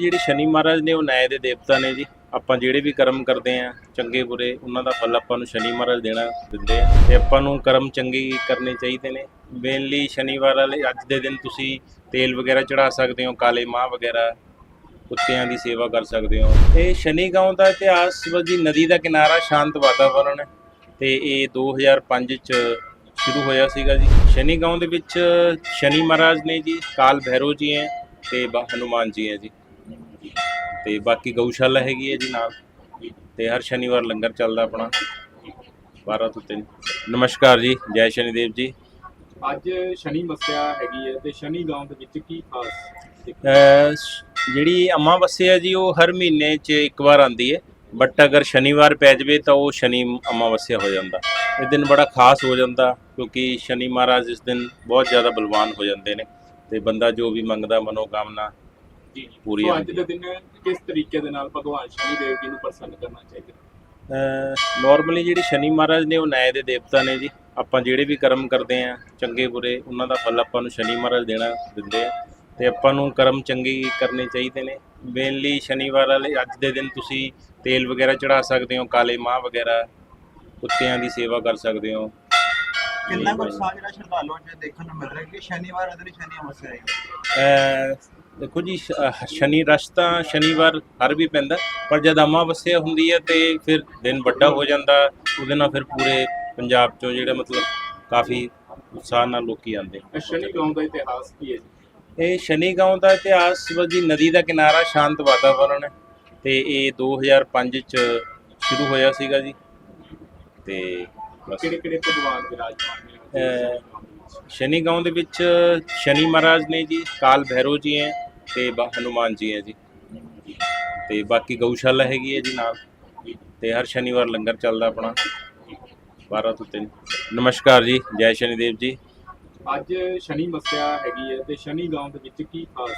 ਜਿਹੜੇ ਸ਼ਨੀ ਮਹਾਰਾਜ ਨੇ ਉਹ ਨਿਆਂ ਦੇ ਦੇਵਤਾ ਨੇ ਜੀ, ਆਪਾਂ ਜਿਹੜੇ ਵੀ ਕਰਮ ਕਰਦੇ ਆ, ਚੰਗੇ ਬੁਰੇ, ਉਹਨਾਂ ਦਾ ਫਲ ਆਪਾਂ ਨੂੰ ਸ਼ਨੀ ਮਹਾਰਾਜ ਦੇਣਾ ਦਿੰਦੇ ਆ। ਤੇ ਆਪਾਂ ਨੂੰ ਕਰਮ ਚੰਗੇ ਕਰਨੇ ਚਾਹੀਦੇ ਨੇ। ਮੇਨਲੀ ਸ਼ਨੀਵਾਰ ਵਾਲੇ, ਅੱਜ ਦੇ ਦਿਨ ਤੁਸੀਂ ਤੇਲ ਵਗੈਰਾ ਚੜਾ ਸਕਦੇ ਹੋ, ਕਾਲੇ ਮਾਹ ਵਗੈਰਾ, ਕੁੱਤਿਆਂ ਦੀ ਸੇਵਾ ਕਰ ਸਕਦੇ ਹੋ। ਇਹ ਸ਼ਨੀ ਗਾਉਂ ਦਾ ਇਤਿਹਾਸ ਵਜੀ ਨਦੀ ਦਾ ਕਿਨਾਰਾ ਸ਼ਾਂਤ ਵਾਤਾਵਰਣ ਹੈ। ਤੇ ਇਹ 2005 ਚ ਸ਼ੁਰੂ ਹੋਇਆ ਸੀਗਾ ਜੀ। ਸ਼ਨੀ ਗਾਉਂ ਦੇ ਵਿੱਚ ਸ਼ਨੀ ਮਹਾਰਾਜ ਨੇ ਜੀ, ਕਾਲ ਭੈਰੋ ਜੀ ਹੈ ਤੇ ਬਾ- ਹਨੂਮਾਨ ਜੀ ਹੈ ਜੀ। ਤੇ ਬਾਕੀ ਗਊਸ਼ਾਲਾ ਹੈਗੀ ਹੈ ਜੀ ਨਾਲ। ਤੇ ਹਰ ਸ਼ਨੀਵਾਰ ਲੰਗਰ ਚੱਲਦਾ ਆਪਣਾ। 12 ਤੋਂ 3 ਨਮਸਕਾਰ ਜੀ ਜੈ ਸ਼ਨੀਦੇਵ ਜੀ। ਅੱਜ ਸ਼ਨੀ ਮੱਸਿਆ ਹੈਗੀ ਹੈ ਤੇ ਸ਼ਨੀ ਗਾਉਂ ਦੇ ਵਿੱਚ ਕੀ ਖਾਸ ਜਿਹੜੀ ਅਮਾਵਸਿਆ ਜੀ ਉਹ ਹਰ ਮਹੀਨੇ 'ਚ ਇੱਕ ਵਾਰ ਆਉਂਦੀ ਹੈ। ਬਟ ਅਗਰ ਸ਼ਨੀਵਾਰ ਪੈ ਜਾਵੇ ਤਾਂ ਉਹ ਸ਼ਨੀ ਅਮਾਵਸਿਆ ਹੋ ਜਾਂਦਾ। ਇਹ ਦਿਨ ਬੜਾ ਖਾਸ ਹੋ ਜਾਂਦਾ ਕਿਉਂਕਿ ਸ਼ਨੀ ਮਹਾਰਾਜ ਇਸ ਦਿਨ ਬਹੁਤ ਜ਼ਿਆਦਾ ਬਲਵਾਨ ਹੋ ਜਾਂਦੇ ਨੇ। ਤੇ ਬੰਦਾ ਜੋ ਵੀ ਮੰਗਦਾ ਮਨੋਕਾਮਨਾ ਜੀ ਪੂਰੀ ਸੋ ਅੱਜ ਦੇ ਦਿਨ ਕਿਸ ਤਰੀਕੇ ਦੇ ਨਾਲ ਭਗਵਾਨ ਸ਼ਨੀ ਦੇਵ ਜੀ ਨੂੰ ਪ੍ਰਸੰਨ ਕਰਨਾ ਚਾਹੀਦਾ? ਨਾਰਮਲੀ ਜਿਹੜੀ ਸ਼ਨੀ ਮਹਾਰਾਜ ਨੇ ਉਹ ਨਿਆਂ ਦੇ ਦੇਵਤਾ ਨੇ ਜੀ। ਆਪਾਂ ਜਿਹੜੇ ਵੀ ਕਰਮ ਕਰਦੇ ਆ ਚੰਗੇ ਬੁਰੇ ਉਹਨਾਂ ਦਾ ਫਲ ਆਪਾਂ ਨੂੰ ਸ਼ਨੀ ਮਹਾਰਾਜ ਦੇਣਾ ਦਿੰਦੇ ਆ। ਤੇ ਆਪਾਂ ਨੂੰ ਕਰਮ ਚੰਗੇ ਕਰਨੇ ਚਾਹੀਦੇ ਨੇ। ਮੇਨਲੀ ਸ਼ਨੀਵਾਰ ਵਾਲੇ ਅੱਜ ਦੇ ਦਿਨ ਤੁਸੀਂ ਤੇਲ ਵਗੈਰਾ ਚੜਾ ਸਕਦੇ ਹੋ ਕਾਲੇ ਮਾਹ ਵਗੈਰਾ ਕੁੱਤਿਆਂ ਦੀ ਸੇਵਾ ਕਰ ਸਕਦੇ ਹੋ। ਕਿੰਨਾ ਕੁ ਜਿਹੜਾ ਸ਼ਰਧਾਲੂਆਂ 'ਚ ਦੇਖਣ ਨੂੰ ਮਿਲ ਰਿਹਾ ਕਿ ਸ਼ਨੀਵਾਰ ਅਦਰ ਸ਼ਨੀ ਅਮਸਿਆ ਹੈ? ਦੇਖੋ ਜੀ ਸ਼ਨੀ ਰਸ਼ ਤਾਂ ਸ਼ਨੀਵਾਰ ਹਰ ਵੀ ਪੈਂਦਾ ਪਰ ਜਦ ਅਮਾਵਸਿਆ ਹੁੰਦੀ ਹੈ ਤੇ ਫਿਰ ਦਿਨ ਵੱਡਾ ਹੋ ਜਾਂਦਾ ਉਹਦੇ ਨਾਲ ਫਿਰ ਪੂਰੇ ਪੰਜਾਬ ਚੋਂ ਜਿਹੜੇ ਮਤਲਬ ਕਾਫੀ ਉਤਸ਼ਾਹ ਨਾਲ ਲੋਕੀ ਆਉਂਦੇ ਇਹ ਸ਼ਨੀ ਗਾਉਂ ਦਾ ਇਤਿਹਾਸ ਕੀ ਹੈ ਜੀ? ਇਹ ਸ਼ਨੀ ਗਾਉਂ ਦਾ ਇਤਿਹਾਸ ਵਜੀ ਨਦੀ ਦਾ ਕਿਨਾਰਾ ਸ਼ਾਂਤ ਵਾਤਾਵਰਣ ਹੈ ਤੇ ਇਹ 2005 ਚ ਸ਼ੁਰੂ ਹੋਇਆ ਸੀਗਾ ਜੀ ਤੇ ਕਿਹੜੇ ਕਿਹੜੇ ਭਗਵਾਨ ਵਿਰਾਜਮਾਨ ਨੇ? ਸ਼ਨੀ ਗਾਉਂ ਦੇ ਵਿੱਚ ਸ਼ਨੀ ਮਹਾਰਾਜ ਨੇ ਜੀ ਕਾਲ ਭੈਰੋ ਜੀ ਹੈ ਤੇ ਬਾ- ਹਨੂਮਾਨ ਜੀ ਹੈ ਜੀ। ਤੇ ਬਾਕੀ ਗਊਸ਼ਾਲਾ ਹੈਗੀ ਹੈ ਜੀ ਨਾਲ। ਤੇ ਹਰ ਸ਼ਨੀਵਾਰ ਲੰਗਰ ਚੱਲਦਾ ਆਪਣਾ। 12 ਤੋਂ 3 ਨਮਸਕਾਰ ਜੀ ਜੈ ਸ਼ਨੀਦੇਵ ਜੀ। ਅੱਜ ਸ਼ਨੀ ਮੱਸਿਆ ਹੈਗੀ ਹੈ ਤੇ ਸ਼ਨੀ ਗਾਉਂ ਦੇ ਵਿੱਚ ਕੀ ਖਾਸ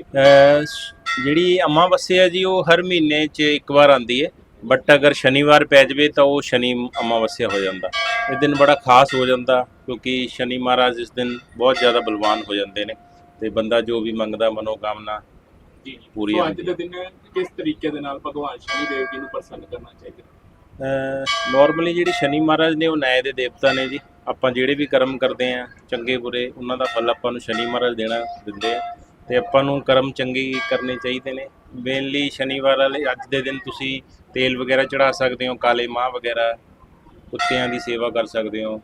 ਅਹ ਸ਼- ਜਿਹੜੀ ਅਮਾਵਸਿਆ ਜੀ ਉਹ ਹਰ ਮਹੀਨੇ 'ਚ ਇੱਕ ਵਾਰ ਆਉਂਦੀ ਹੈ। ਬਟ ਅਗਰ ਸ਼ਨੀਵਾਰ ਪੈ ਜਾਵੇ ਤਾਂ ਉਹ ਸ਼ਨੀ ਅਮਾਵਸਿਆ ਹੋ ਜਾਂਦਾ। ਇਹ ਦਿਨ ਬੜਾ ਖਾਸ ਹੋ ਜਾਂਦਾ ਕਿਉਂਕਿ ਸ਼ਨੀ ਮਹਾਰਾਜ ਇਸ ਦਿਨ ਬਹੁਤ ਜ਼ਿਆਦਾ ਬਲਵਾਨ ਹੋ ਜਾਂਦੇ ਨੇ। ਤੇ ਬੰਦਾ ਜੋ ਵੀ ਮੰਗਦਾ ਮਨੋਕਾਮਨਾ ਜੀ ਪੂਰੀ ਸੋ ਅੱਜ ਦੇ ਦਿਨ ਕਿਸ ਤਰੀਕੇ ਦੇ ਨਾਲ ਭਗਵਾਨ ਸ਼ਨੀ ਦੇਵ ਜੀ ਨੂੰ ਪ੍ਰਸੰਨ ਕਰਨਾ ਚਾਹੀਦਾ? ਨਾਰਮਲੀ ਜਿਹੜੀ ਸ਼ਨੀ ਮਹਾਰਾਜ ਨੇ ਉਹ ਨਿਆਂ ਦੇ ਦੇਵਤਾ ਨੇ ਜੀ। ਆਪਾਂ ਜਿਹੜੇ ਵੀ ਕਰਮ ਕਰਦੇ ਆ ਚੰਗੇ ਬੁਰੇ ਉਹਨਾਂ ਦਾ ਫਲ ਆਪਾਂ ਨੂੰ ਸ਼ਨੀ ਮਹਾਰਾਜ ਦੇਣਾ ਦਿੰਦੇ ਆ। ਤੇ ਆਪਾਂ ਨੂੰ ਕਰਮ ਚੰਗੇ ਕਰਨੇ ਚਾਹੀਦੇ ਨੇ। ਮੇਨਲੀ ਸ਼ਨੀਵਾਰ ਵਾਲੇ ਅੱਜ ਦੇ ਦਿਨ ਤੁਸੀਂ ਤੇਲ ਵਗੈਰਾ ਚੜਾ ਸਕਦੇ ਹੋ ਕਾਲੇ ਮਾਹ ਵਗੈਰਾ ਕੁੱਤਿਆਂ ਦੀ ਸੇਵਾ ਕਰ ਸਕਦੇ ਹੋ।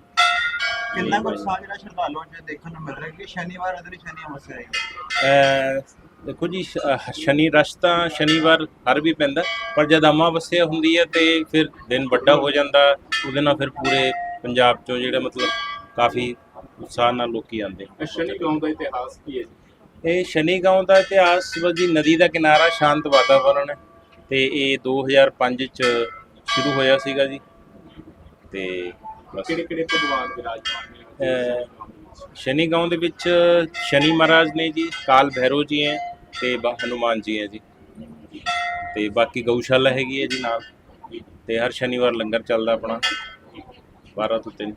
ਕਿੰਨਾ ਕੁ ਉਤਸ਼ਾਹ ਜਿਹੜਾ ਸ਼ਰਧਾਲੂਆਂ 'ਚ ਦੇਖਣ ਨੂੰ ਮਿਲ ਰਿਹਾ ਕਿ ਸ਼ਨੀਵਾਰ ਅਦਰ ਸ਼ਨੀ ਅਮਸਿਆ ਹੈ ਅਹ ਦੇਖੋ ਜੀ ਸ਼- ਅਹ ਸ਼ਨੀ ਰਸ਼ ਤਾਂ ਸ਼ਨੀਵਾਰ ਹਰ ਵੀ ਪੈਂਦਾ ਪਰ ਜਦ ਅਮਾਵਸਿਆ ਹੁੰਦੀ ਹੈ ਤੇ ਫਿਰ ਦਿਨ ਵੱਡਾ ਹੋ ਜਾਂਦਾ ਉਹਦੇ ਨਾਲ ਫਿਰ ਪੂਰੇ ਪੰਜਾਬ ਚੋਂ ਜਿਹੜੇ ਮਤਲਬ ਕਾਫੀ ਉਤਸ਼ਾਹ ਨਾਲ ਲੋਕੀ ਆਉਂਦੇ ਇਹ ਸ਼ਨੀ ਗਾਉਂ ਦਾ ਇਤਿਹਾਸ ਕੀ ਹੈ ਜੀ? ਇਹ ਸ਼ਨੀ ਗਾਉਂ ਦਾ ਇਤਿਹਾਸ ਵਜੀ ਨਦੀ ਦਾ ਕਿਨਾਰਾ ਸ਼ਾਂਤ ਵਾਤਾਵਰਣ ਹੈ ਤੇ ਇਹ 2005 ਚ ਸ਼ੁਰੂ ਹੋਇਆ ਸੀਗਾ ਜੀ। ਤੇ ਕਿਹੜੇ ਕਿਹੜੇ ਭਗਵਾਨ ਵਿਰਾਜਮਾਨ ਨੇ? ਸ਼ਨੀ ਗਾਉਂ ਦੇ ਵਿੱਚ ਸ਼ਨੀ ਮਹਾਰਾਜ ਨੇ ਜੀ ਕਾਲ ਭੈਰੋ ਜੀ ਹੈ ਤੇ ਹਨੂਮਾਨ ਜੀ ਹੈ ਜੀ। ਤੇ ਬਾਕੀ ਗਊਸ਼ਾਲਾ ਹੈਗੀ ਹੈ ਜੀ ਨਾਲ। ਤੇ ਹਰ ਸ਼ਨੀਵਾਰ ਲੰਗਰ ਚੱਲਦਾ ਆਪਣਾ। 12 ਤੋਂ 3